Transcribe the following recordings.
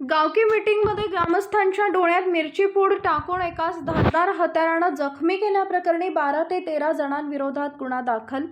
गावकी मीटिंगमध्ये ग्रामस्थांच्या डोळ्यात मिरची पूड टाकून एकाच धारदार हत्यारानं जखमी केल्याप्रकरणी बारा ते तेरा जणांविरोधात गुन्हा दाखल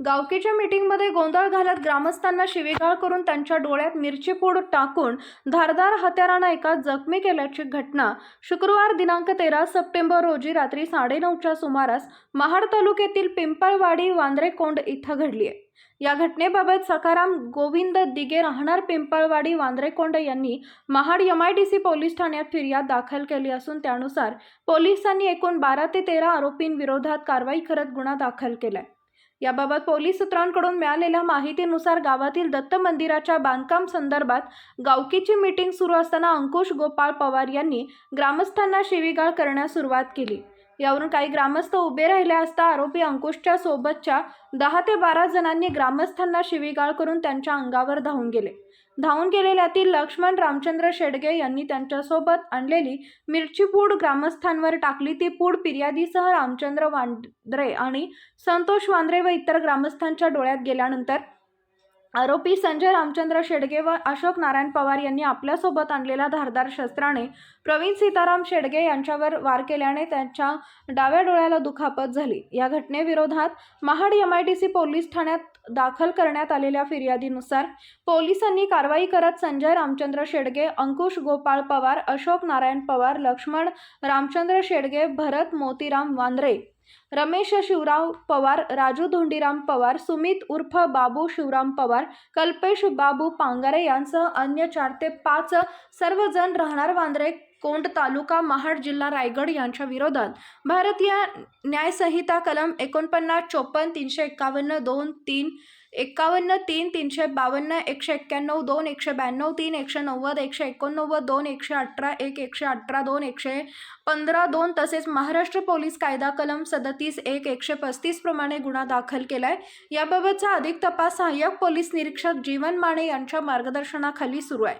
गावकीच्या मीटिंगमध्ये गोंधळ घालत ग्रामस्थांना शिवीगाळ करून त्यांच्या डोळ्यात मिरची पूड टाकून धारदार हत्यारानं एका जखमी केल्याची घटना. शुक्रवार दिनांक तेरा सप्टेंबर रोजी रात्री साडेनऊच्या सुमारास महाड तालुक्यातील पिंपळवाडी वांद्रेकोंड इथं घडली आहे. या घटनेबाबत सकाराम गोविंद दिगे राहणार पिंपळवाडी वांद्रेकोंड यांनी Mahad M I D C police ठाण्यात फिर्याद दाखल केली असून त्यानुसार पोलिसांनी एकूण बारा ते तेरा आरोपींविरोधात कारवाई करत गुन्हा दाखल केलाय. याबाबत पोलीस सूत्रांकडून मिळालेल्या माहितीनुसार गावातील दत्त मंदिराच्या बांधकाम संदर्भात गावकीची मीटिंग सुरू असताना अंकुश गोपाळ पवार यांनी ग्रामस्थांना शिवीगाळ करण्यास सुरुवात केली. यावरून काही ग्रामस्थ उभे राहिले असता आरोपी अंकुशच्या सोबतच्या दहा ते बारा जणांनी ग्रामस्थांना शिवीगाळ करून त्यांच्या अंगावर धावून गेले. धावून गेलेल्यातील लक्ष्मण रामचंद्र शेडगे यांनी त्यांच्यासोबत आणलेली मिरची पूड ग्रामस्थांवर टाकली. ती पूड फिर्यादीसह रामचंद्र वांद्रे आणि संतोष वांद्रे व इतर ग्रामस्थांच्या डोळ्यात गेल्यानंतर आरोपी संजय रामचंद्र शेडगे व अशोक नारायण पवार यांनी आपल्यासोबत आणलेल्या धारदार शस्त्राने प्रवीण सीताराम शेडगे यांच्यावर वार केल्याने त्यांच्या डाव्या डोळ्याला दुखापत झाली. या घटनेविरोधात Mahad M I D C police ठाण्यात दाखल करण्यात आलेल्या फिर्यादीनुसार पोलिसांनी कारवाई करत संजय रामचंद्र शेडगे अंकुश गोपाळ पवार अशोक नारायण पवार लक्ष्मण रामचंद्र शेडगे भरत मोतीराम वांद्रे रमेश शिवराव पवार राजू धोंडीराम पवार सुमित उर्फ बाबू शिवराम पवार कल्पेश बाबू पांगारे यांसह अन्य चार ते पाच सर्वजण राहणार वांद्रे कोंड तालुका महाड जिल्हा रायगड यांच्या विरोधात. भारतीय न्यायसंहिता कलम एकोणपन्नास चोपन्न तीनशे एकावन्न दोन तीन एकावन्न तीन तीनशे बावन्न एकशे एक्क्याण्णव दोन एकशे ब्याण्णव तीन एकशे नव्वद एकशे एकोणनव्वद दोन एकशे अठरा एक एकशे अठरा दोन एकशे पंधरा दोन तसेच महाराष्ट्र पोलीस कायदा कलम सदतीस एक एकशे पस्तीस प्रमाणे गुन्हा दाखल केला आहे याबाबतचा अधिक तपास सहाय्यक पोलीस निरीक्षक जीवन माने यांच्या मार्गदर्शनाखाली सुरू आहे.